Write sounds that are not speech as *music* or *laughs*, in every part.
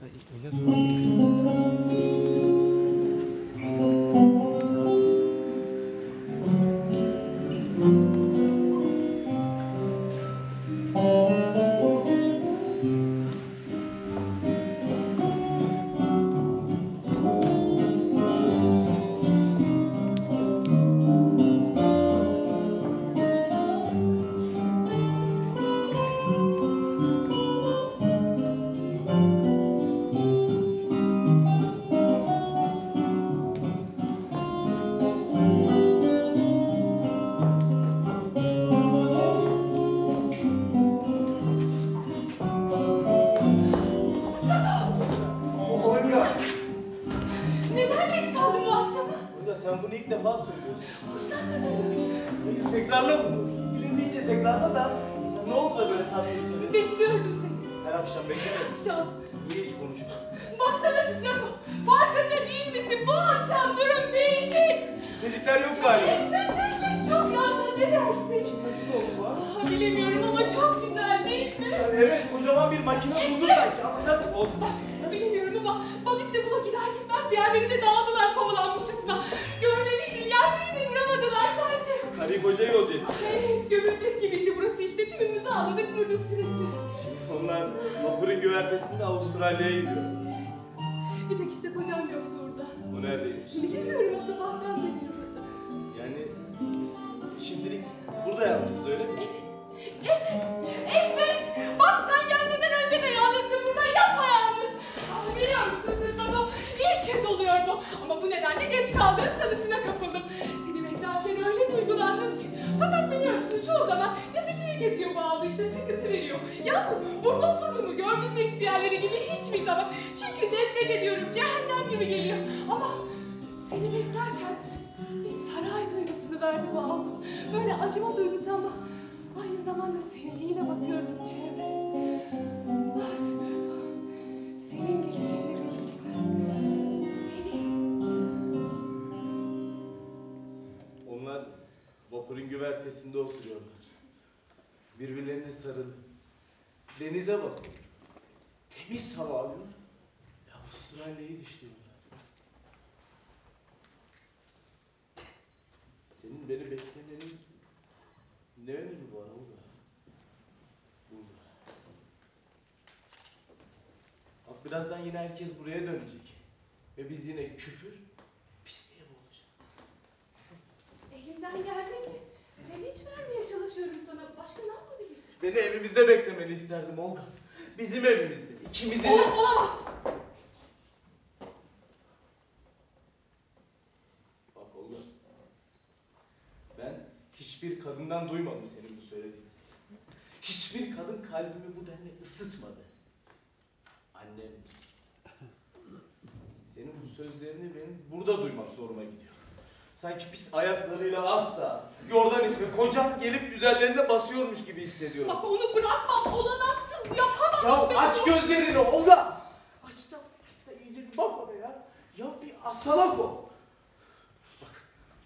Ja, ich, ich, ich, ich, ich, ich, ich, ich. Akşam. Niye hiç konuşmadın? Baksana Strato. Farkında değil misin? Bu akşam durum değişik. Sezikler yok galiba. Evet evet çok rahat ne dersin? Nasıl oldu bu? Ah, bilemiyorum ama çok güzel değil mi? Evet kocaman bir makine buldu sanki ama nasıl oldu? Bilemiyorum ama Babis de buna gider gitmez diğerleri de dağıldılar kovalanmışçasına. Görmeliydin yerlerini de vuramadılar sanki. Karıyı kocayı olacak. Evet gömülecek gibiydi işte tümümüzü ağladık durduk sürekli. Onlar vapurun güvertesinde Avustralya'ya gidiyor. Bir tek işte kocam yoktu orada. O neredeymiş? Bilemiyorum o sabahtan beri orada. Yani biz şimdilik burada yalnız öyle mi? Evet, evet. Bak sen gelmeden önce de yalnızdın burada yapayalnız. Ah, biliyor musun Sırtlato? İlk kez oluyor bu. Ama bu nedenle geç kaldığın sanısına kapıldım. Seni beklerken öyle duygulandım ki. Fakat biliyor musun çoğu zaman kesiyor bu ağlı işte sıkıntı veriyor. Ya burada oturduğumu gördün mü hiç diğerleri gibi hiçbir zaman. Çünkü nefret ediyorum cehennem gibi geliyor. Ama seni beklerken bir saray duygusunu verdi bu ağlı. Böyle acıma duygusu ama aynı zamanda sevgiyle bakıyorum çevreye. Ah Strato, senin geleceğini beklemek. Senin. Onlar vapurun güvertesinde oturuyorlar. Birbirlerine sarılı. Denize bakıyor. Temiz hava alıyor. Ya Avustralya'yı düşlüyorlar. Senin beni beklemenin ne önemi var orada? Burada. Bak birazdan yine herkes buraya dönecek. Ve biz yine küfür, pisliğe boğulacağız. Elimden geldiğince sevinç vermeye çalışıyorum sana. Başka ne yapabilirim? Beni evimizde beklemeni isterdim Olga. Bizim evimizde. ikimizin. Ola, olamaz. Bak Olga. Ben hiçbir kadından duymadım senin bu söylediğini. Hiçbir kadın kalbimi bu denli ısıtmadı. Annem. Senin bu sözlerini benim burada duymak zoruma gidiyor. Sanki pis ayaklarıyla asla yordan ismi kocam gelip üzerlerine basıyormuş gibi hissediyorum. Bak onu bırakmam. Olanaksız yapamam Ya işte. aç gözlerini Olga. Aç da, aç da iyice bir bak oraya. Ya bir asalak o. Bak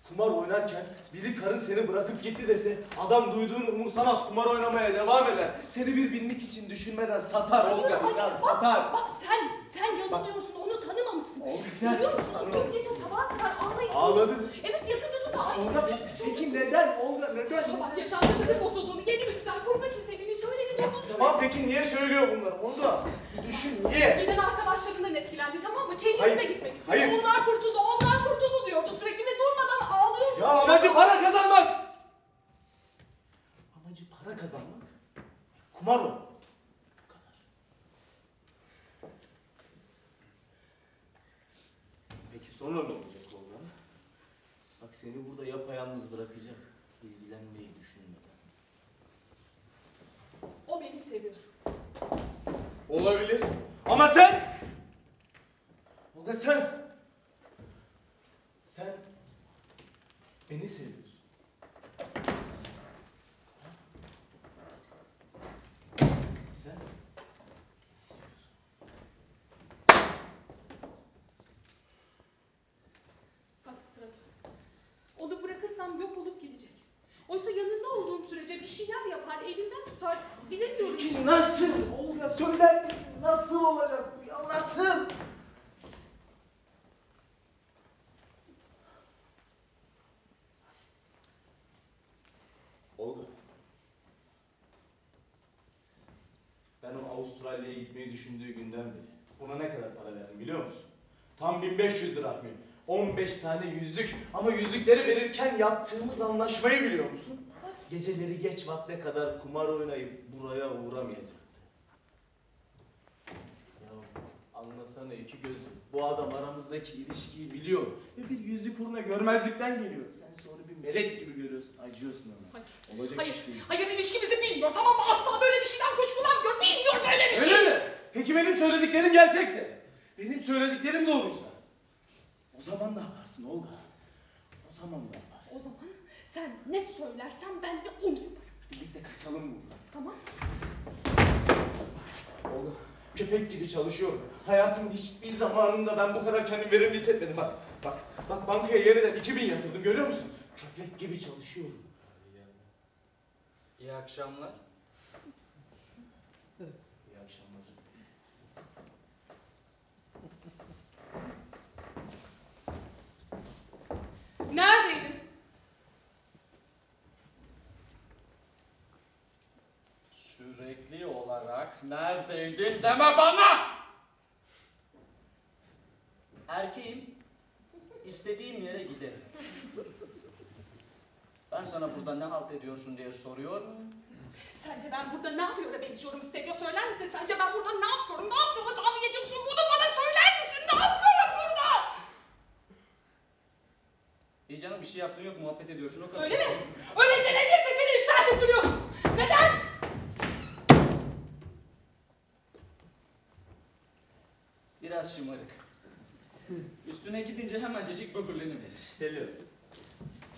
kumar oynarken biri karın seni bırakıp gitti dese adam duyduğunu umursamaz kumar oynamaya devam eder. Seni bir binlik için düşünmeden satar Olga. Hayır, Ya bak, satar. Bak sen, sen yanılıyorsun. Onu tanımamışsın. Olga, Biliyor musun? Dün gece sabaha kadar Ağladın. Evet yakında aynı Olga peki neden Olga neden? Bak yaşantımızın bozulduğunu, yeni bir düzen kurmak istediğini söyledi. Durdu Tamam peki niye söylüyor bunları Olga? Bir düşün niye? Giden arkadaşlarından etkilendi tamam mı? Kendisi Hayır, de gitmek istedi. hayır. Onlar kurtuldu, onlar kurtuldu diyordu sürekli ve durmadan ağlıyordu. Ya amacı para kazanmak. Amacı para kazanmak. Kumar o. Bu kadar. Peki sonra ne olacak Olga? Bak seni burada yapayalnız bırakacak. İlgilenmeyi düşünmeden. O beni seviyor. Olabilir. Ama sen... Olga sen... Sen... Beni seviyorsun. Sen... beni seviyorsun. Bak Strato. Onu bırakırsam yok olup gidecek. Oysa yanında olduğum sürece bir şeyler yapar, elinden tutar. Bilemiyorum. Peki nasıl? Olga söyler misin? Nasıl olacak bu ya? Nasıl? Avustralya'ya gitmeyi düşündüğü günden beri. Buna ne kadar para verdim biliyor musun? Tam 1500 lira atmayayım. 15 tane yüzük ama yüzükleri verirken yaptığımız anlaşmayı biliyor musun? Geceleri geç vakte kadar kumar oynayıp buraya uğramayacaktı. Ya anlasana iki gözüm. Bu adam aramızdaki ilişkiyi biliyor. Ve bir yüzük uğruna görmezlikten geliyor. Sen sonra bir melek gibi görüyorsun. Acıyorsun ona. Hayır. Olacak Hayır, iş değil. hayır ilişkimizi bilmiyor tamam mı? Asla böyle bir şeyden kuşkulanmıyor. Bilmiyor böyle bir şey. Öyle mi? Peki benim söylediklerim gerçekse? Benim söylediklerim doğruysa? O zaman ne yaparsın Olga? O zaman ne yaparsın? O zaman sen ne söylersen ben de onu yaparım. Birlikte kaçalım buradan. Tamam. Olga, köpek gibi çalışıyorum. Hayatımın hiçbir zamanında ben bu kadar kendimi verimli hissetmedim. Bak, bak, bak bankaya yeniden 2000 yatırdım görüyor musun? Köpek gibi çalışıyorum. İyi akşamlar. İyi akşamlar. Neredeydin? Sürekli neredeydin deme bana! Erkeğim, istediğim yere giderim. Ben sana burada ne halt ediyorsun diye soruyor? Sence ben burada ne yapıyor da beni yorum istediyor söyler misin? Sence ben burada ne yapıyorum? Ne yaptığımı tahmin ediyorsun? Bunu bana söyler misin? Ne yapıyorum burada? İyi canım bir şey yaptığın yok muhabbet ediyorsun o kadar. Öyle mi? Öyleyse ne diye Biraz şımarık. Üstüne gidince hemencecik böbürleniverir. Seviyorum.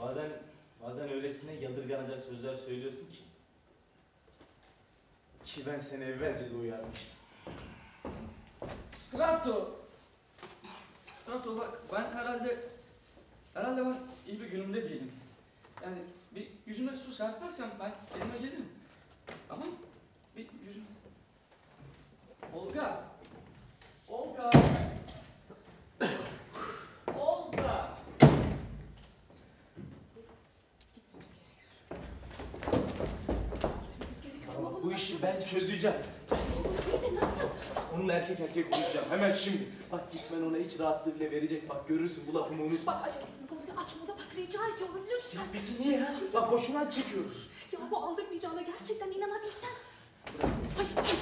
Bazen, bazen öylesine yadırganacak sözler söylüyorsun ki. Ki ben seni evvelce de uyarmıştım. Strato. Strato bak ben herhalde herhalde ben iyi bir günümde değilim. Yani bir yüzüme su serpersen ben elime gelirim. Tamam? Bir yüzüme. Olga. Olga. Olga. Gitmemiz gerekiyor ama Ama bunu bu işi ben çözeceğim. De nasıl? Onunla erkek erkek konuşacağım. Hemen şimdi. Bak gitmen ona hiç rahatlığı bile verecek. Bak görürsün bu lafımı unutma. Bak acele etme konuyu açma da bak rica ediyorum lütfen. peki niye ya? Bak boşuna çekiyoruz. Ya bu aldırmayacağına gerçekten inanabilsen. Hayır, hayır.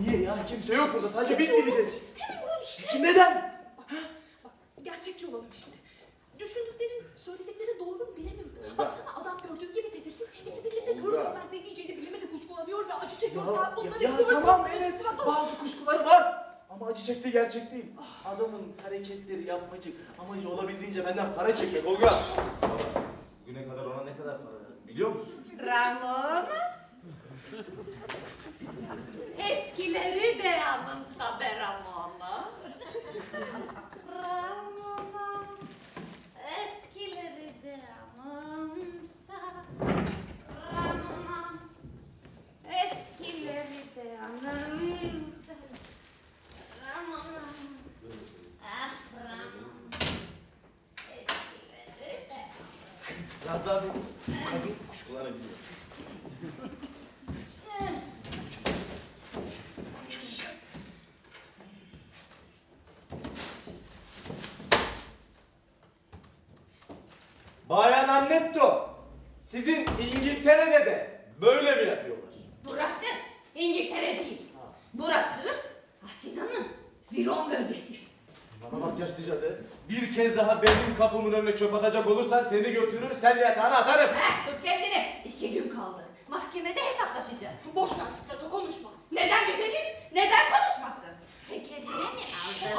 Niye ya? Kimse yok burada. Sadece biz gideceğiz. Peki neden? Bak gerçekçi olalım şimdi. Düşündüklerin, söyledikleri doğru mu bilemiyorum. Baksana adam gördüğün gibi tedirgin. Bizi birlikte görür görmez ne diyeceğini bilemedi kuşkulanıyor ve acı çekiyor. Ya, Sen bunları ya, ya tamam evet bazı kuşkuları var. Ama acı çekti gerçek değil. Adamın hareketleri yapmacık. Amacı olabildiğince benden para çekmek Olga. Bugüne kadar ona ne kadar para verdim biliyor musun? Ramon. Eskileri de anımsa be Ramon'a. Ramon'a. Eskileri de anımsa. Ramon'a. Eskileri de anımsa. Ramon'a. Ah Ramon. Eskileri de Biraz daha bir kadın. Çözeceğim. Bayan Annetto, sizin İngiltere'de de böyle mi yapıyorlar? Burası İngiltere değil. Burası Atina'nın Viron bölgesi. Bana bak yaşlı cadı, bir kez daha benim kapımın önüne çöp atacak olursan seni götürür, sen yatağına atarım. Heh, tut kendini. İki gün kaldı. Mahkemede hesaplaşacağız. Boş ver Strato konuşma. Neden güzelim? Neden konuşmasın? Tekerine mi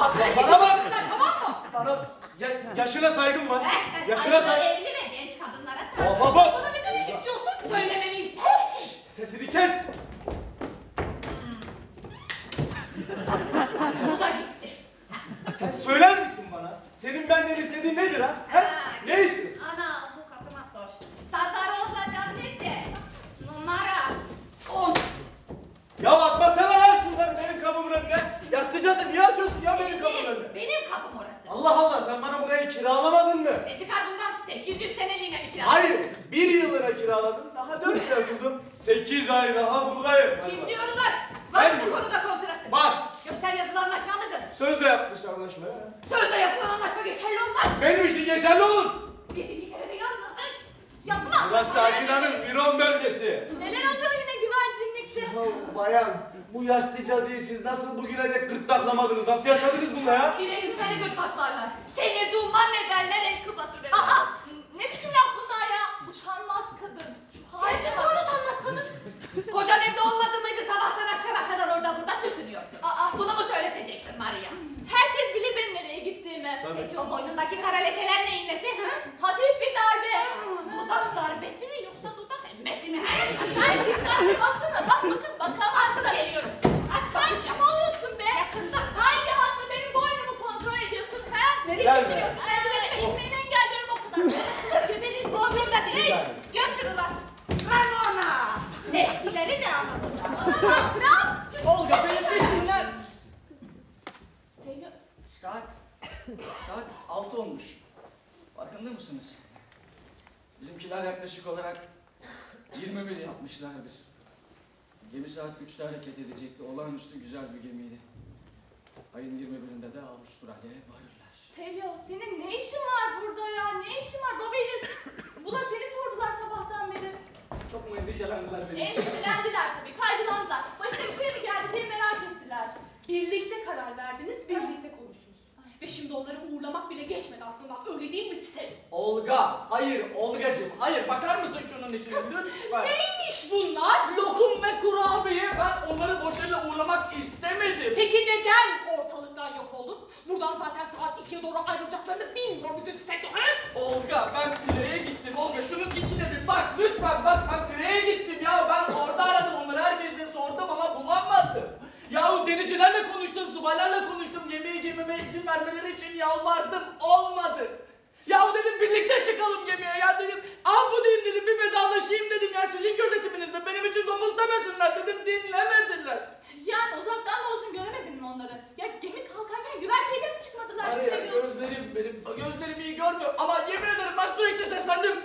aldın? Akıllı Bana bak! sen tamam mı? Bana ya- yaşına saygım var. Eh, sen Yaşına saygılı say... evli ve genç kadınlara Baba, saygı. baba! Bana ne demek istiyorsun? Söylememi ister misin? Sesini kes. Bu da gitti. Sen söyler misin bana? Senin benden istediğin nedir ha? ha? Ha, Ne git. istiyorsun? Ana avukatıma sor. Santa Rosa Caddesi. Numara 10. Ya bakmasana lan şuradan benim kapımın önüne. Yaşlı cadı niye açıyorsun ya benim kapımın değil, önüne? benim kapım orası. Allah Allah sen bana burayı kiralamadın mı? Ne çıkar bundan? 800 seneliğine bir kira. Hayır. Bir yıllığına kiraladım. Daha dört yıl oturdum. Sekiz ay daha buradayım. Kim diyorlar? Var Ben mı bu konuda kontratın? Var. Göster yazılı anlaşmamızı. Sözle yapmış anlaşma ya. Sözle yapılan anlaşma geçerli olmaz. Benim için geçerli olur. Biz İngiltere'de yalnızca yazılı Burası yapıyoruz. Miron bölgesi. Neler oluyor yine güvercinlikte? Ya bayan, bu yaşlı cadıyı siz nasıl bugüne dek gırtlaklamadınız? Nasıl yaşadınız bununla ya? Dilerim seni gırtlaklarlar. Seni duman ederler en kısa sürede. Aa, ne biçim laf bunlar ya? Utanmaz kadın. Şu Sen haline bak. utanmaz kadın. *laughs* Kocan evde olmadı mıydı sabahtan akşama kadar orada burada sürtünüyorsun. Aa. Bunu mu söyletecektin Maria? Herkes bilir benim nereye gittiğimi. Tabii. Peki o boynundaki kara lekeler neyin nesi? Hı? Hafif bir darbe. Dudak darbesi mi yoksa dudak emmesi mi? He? Sen dikkatli baktın mı? Bak bakın bakamazsın. Geliyoruz. Aç Sen bak. kim oluyorsun be? Yakından. Hangi hakla benim boynumu kontrol ediyorsun he? Nereye Gelme. gidiyorsun? Merdivenime gitmeni engelliyorum o kadar. Geberirsin. Umurumda değil. Yani. Götür ulan. Ramona. Eskileri de ne yaptın? Olca beni bir dinler. Saat, saat altı olmuş. Farkında mısınız? Bizimkiler yaklaşık olarak 21 yapmışlardır. Gemi saat 3'te hareket edecekti. Olağanüstü güzel bir gemiydi. Ayın 21'inde de Avustralya'ya varırlar. Telio senin ne işin var burada ya? Ne işin var? Babeliz. Buna seni sordular sabahtan beri. Çok mu endişelendiler benim için? Endişelendiler tabii, kaygılandılar. Başına bir şey mi geldi diye merak ettiler. Birlikte karar verdiniz, birlikte konuştunuz. Ve şimdi onları uğurlamak bile geçmedi aklından. Öyle değil mi Stel? Olga, hayır Olgacığım, hayır bakar mısın şunun içine lütfen? Neymiş bunlar? Lokum ve kurabiye ben onları boşayla uğurlamak istemedim. Peki neden ortalıktan yok oldun? Buradan zaten saat 2'ye doğru ayrılacaklarını bilmiyor bütün Stel. Ha? Olga ben pireye gittim Olga şunun içine bir bak lütfen bak ben pireye gittim ya ben orada aradım onları herkese sordum ama bulamadım. Yahu denizcilerle konuştum, subaylarla konuştum, gemiye girmeme izin vermeleri için yalvardım, olmadı. Yahu dedim birlikte çıkalım gemiye ya dedim, al bu diyeyim dedim bir vedalaşayım dedim ya sizin gözetiminizde benim için domuz demesinler dedim dinlemediler. Yani uzaktan da olsun göremedin mi onları? Ya gemi güverteyle mi çıkmadılar Hayır Stel? gözlerim benim gözlerim iyi görmüyor ama yemin ederim ben sürekli seslendim.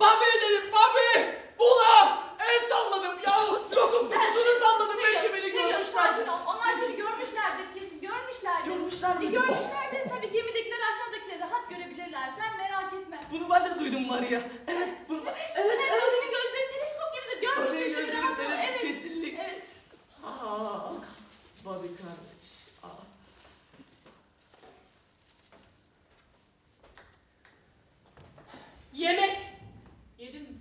Bobby dedim Bobby! Bula! El salladım ya lokum kutusunu salladım belki beni görmüşlerdir. Onlar seni görmüşlerdir kesin görmüşlerdir. Görmüşler E, mi? görmüşlerdir tabii gemidekiler aşağıdakileri rahat görebilirler sen merak etme. Bunu ben de duydum Maria. Evet bunu ben... Evet Hem evet. Bobby'nin gözleri teleskop gibidir görmüş Bobby'nin seni gözleri rahat ol. tele- Evet. kesinlik. Evet. Aa, Bobby kardeş. Aa. Yemek. Yedin mi?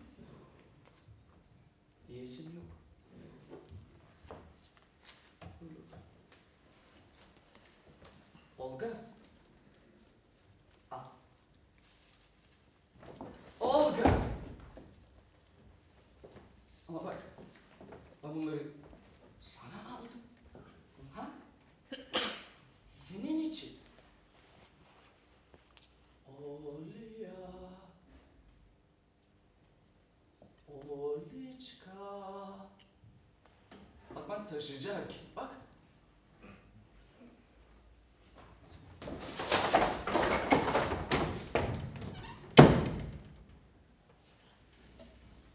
Yiyesim yok. Olga. Al. Olga. Ama bak. Ben bunları sana aldım. Ha? Senin için. Olya. Oliçka. Bak ben taşıyıcı. Bak.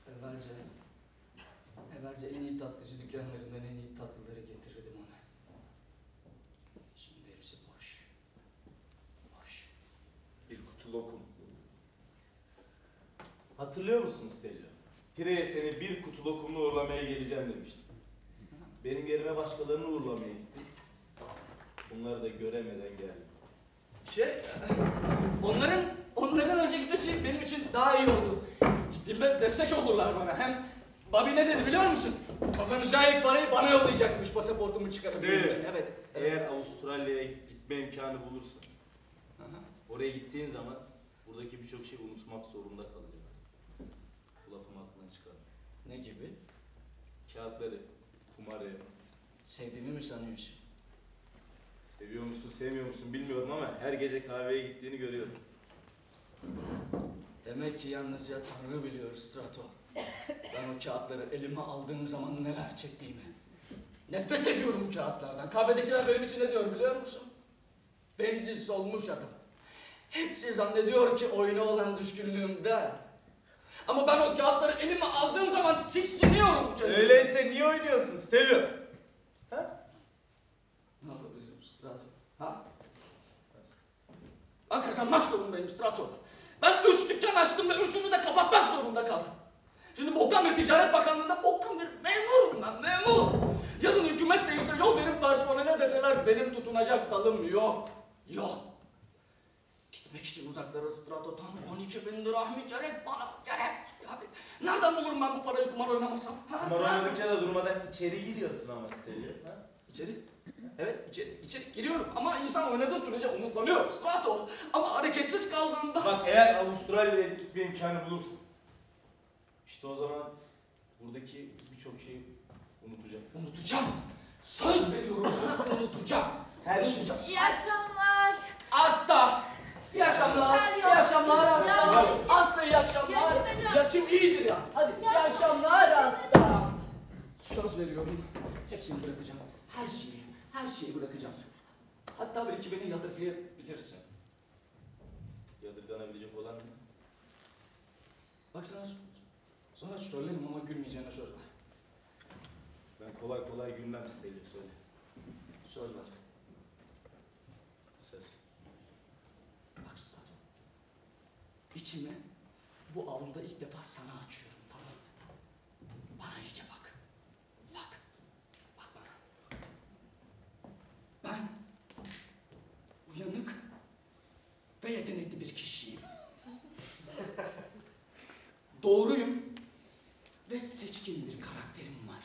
Evvelce, evvelce en iyi tatlıcı dükkanlarından en iyi tatlıları getirirdim ona. Şimdi hepsi boş. Boş. Bir kutu lokum. Hatırlıyor musun Stelio? Pire'ye seni bir kutu lokumla uğurlamaya geleceğim demiştim. Benim yerime başkalarını uğurlamaya gittim. Bunları da göremeden geldim. Şey, onların onların önce gitmesi benim için daha iyi oldu. Gittiğimde destek olurlar bana. Hem Bobby ne dedi biliyor musun? Kazanacağı ilk parayı bana yollayacakmış pasaportumu çıkarıp benim Öyle. için. Evet. Eğer Avustralya'ya gitme imkanı bulursan, Aha. oraya gittiğin zaman buradaki birçok şeyi unutmak zorunda kalacaksın. Bu lafımı aklına çıkarma. Ne gibi? Kağıtları, kumarı, Sevdiğimi mi sanıyorsun? seviyor musun sevmiyor musun bilmiyorum ama her gece kahveye gittiğini görüyorum. Demek ki yalnızca Tanrı biliyor Strato. Ben o kağıtları elime aldığım zaman neler çektiğimi. Nefret ediyorum kağıtlardan. Kahvedekiler benim için ne diyor biliyor musun? Benzin solmuş adam. Hepsi zannediyor ki oyuna olan düşkünlüğümden. Ama ben o kağıtları elime aldığım zaman tiksiniyorum. kendime. Öyleyse niye oynuyorsun Stelio? Ha? Strato. Ha? Ben kazanmak zorundayım Strato. Ben üç dükkan açtım ve üçünü de kapatmak zorunda kaldım. Şimdi boktan bir ticaret bakanlığında boktan bir memurum ben memur. Yarın hükümet değilse yol verip personele deseler benim tutunacak dalım yok. Yok. Gitmek için uzaklara strato tam 12 bin dirhami gerek bana gerek. Yani nereden bulurum ben bu parayı kumar oynamasam? Ha? Kumar oynadıkça da durmadan içeri giriyorsun ama. Ha? İçeri, evet içeri, içeri giriyorum ama insan oynadığı sürece umutlanıyor. Strato. Ama hareketsiz kaldığında... Bak eğer Avustralya'ya gitme imkanı bulursun. İşte o zaman buradaki birçok şeyi unutacaksın. Unutacağım. Söz veriyorum sana unutacağım. Her şey. Unutacağım. İyi akşamlar. Asta. İyi akşamlar. İyi akşamlar Asta. Asta iyi akşamlar. Ya kim iyidir ya. Hadi iyi akşamlar Asta. Söz veriyorum. Hepsini bırakacağım. Her şeyi, her şeyi bırakacağım. Hatta belki beni yadırgayabilirsin. Yadırganabilecek olan ne? Bak sana, sana söylerim ama gülmeyeceğine söz ver. Ben kolay kolay gülmem Stelio söyle. Söz ver. Söz. Bak Stato. İçimi bu avluda ilk defa sana açıyorum tamam mı? Bana iyice bak. Bak. Bak bana. Ben uyanık ve yetenekli bir kişiyim. Doğruyum ve seçkin bir karakterim var.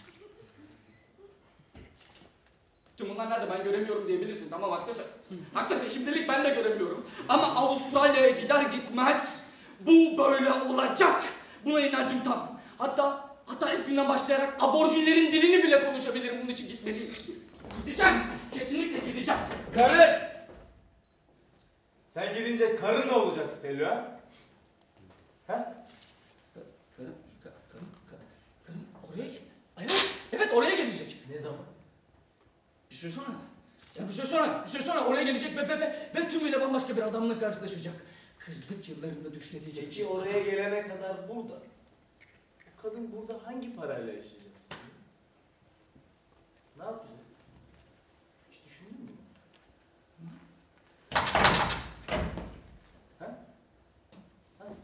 Tüm bunlar nerede ben göremiyorum diyebilirsin. Tamam haklısın. Haklısın şimdilik ben de göremiyorum. Ama Avustralya'ya gider gitmez bu böyle olacak. Buna inancım tam. Hatta hatta ilk günden başlayarak aborjinlerin dilini bile konuşabilirim. Bunun için gitmeliyim. Gideceğim. Kesinlikle gideceğim. Karı! Sen gidince karın ne olacak Stelio ha? Ha? Karım, ka- karım, ka- karım oraya gel. Evet, evet oraya gelecek. Ne zaman? Bir süre sonra. Ya bir süre sonra, bir süre sonra oraya gelecek ve, ve, ve, ve tümüyle bambaşka bir adamla karşılaşacak. Kızlık yıllarında düşlediği gibi. Peki oraya gelene kadar burada. Bu kadın burada hangi parayla yaşayacak? Ne yapacak? Hiç düşündün mü? Ha?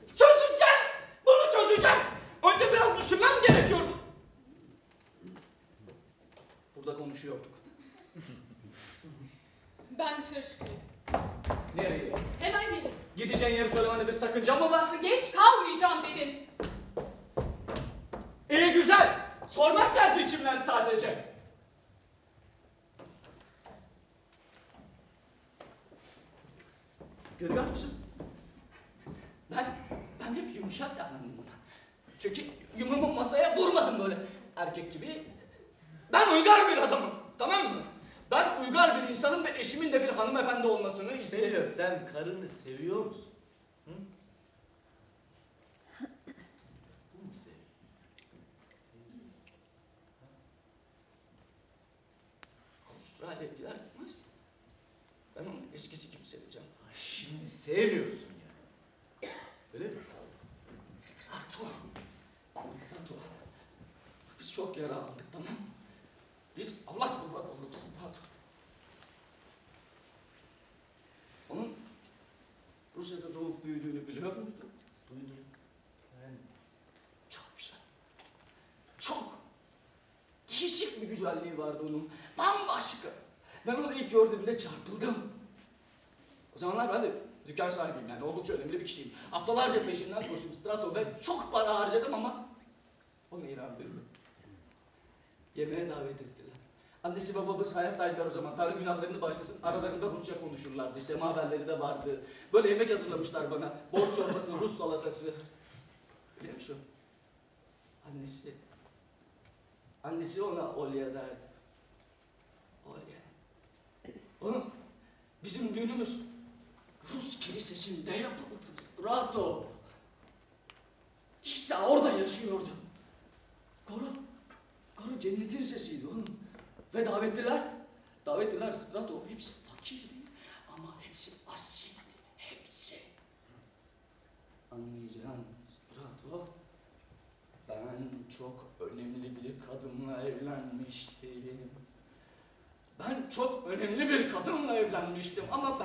Çözeceğim! Bunu çözeceğim! Önce biraz düşünmem gerekiyordu. Burada konuşuyorduk. Ben dışarı çıkayım. Nereye? Hemen gelin. Gideceğin yeri söylemende bir sakınca mı var? Geç kalmayacağım dedim. İyi güzel. Sormak geldi içimden sadece. Görüyor musun? Ben, ben hep yumuşak davrandım buna. Çünkü yumruğumu masaya vurmadım böyle erkek gibi. Ben uygar bir adamım, tamam mı? Ben uygar bir insanım ve eşimin de bir hanımefendi olmasını isterim. sen karını seviyor musun? Hı? Bu mu sevgi? Avustralya'ya gider gitmez. Ben onu eskisi gibi seveceğim. Ha, Şimdi sevmiyorsun yani. Öyle mi? Strato. Strato. Biz çok yara aldık tamam mı? Biz Allah kullak olduk Strato. Onun Rusya'da doğup büyüdüğünü biliyor muydun? Duydum. Yani Çok güzel. Çok. Değişik bir güzelliği vardı onun. Bambaşka. Ben onu ilk gördüğümde çarpıldım. O zamanlar ben de dükkan sahibiyim yani oldukça önemli bir kişiyim. Haftalarca peşinden koştum Strato ve çok para harcadım ama onu inandırdım. Yemeğe davet ettiler. Annesi babamız hayattaydılar o zaman. Tanrı günahlarını başlasın. Aralarında Rusça konuşurlardı. Semaverleri de vardı. Böyle yemek hazırlamışlar bana. Borç çorbası, Rus salatası. Biliyor musun? Annesi, annesi ona Olya derdi. Olya. Oğlum, bizim düğünümüz kilisesinde yapıldı Strato. İsa orada yaşıyordu. Koru, koru cennetin sesiydi oğlum. Ve davetliler, davetliler Strato hepsi fakirdi ama hepsi asildi, hepsi. Anlayacağın Strato, ben çok önemli bir kadınla evlenmiştim. Ben çok önemli bir kadınla evlenmiştim ama ben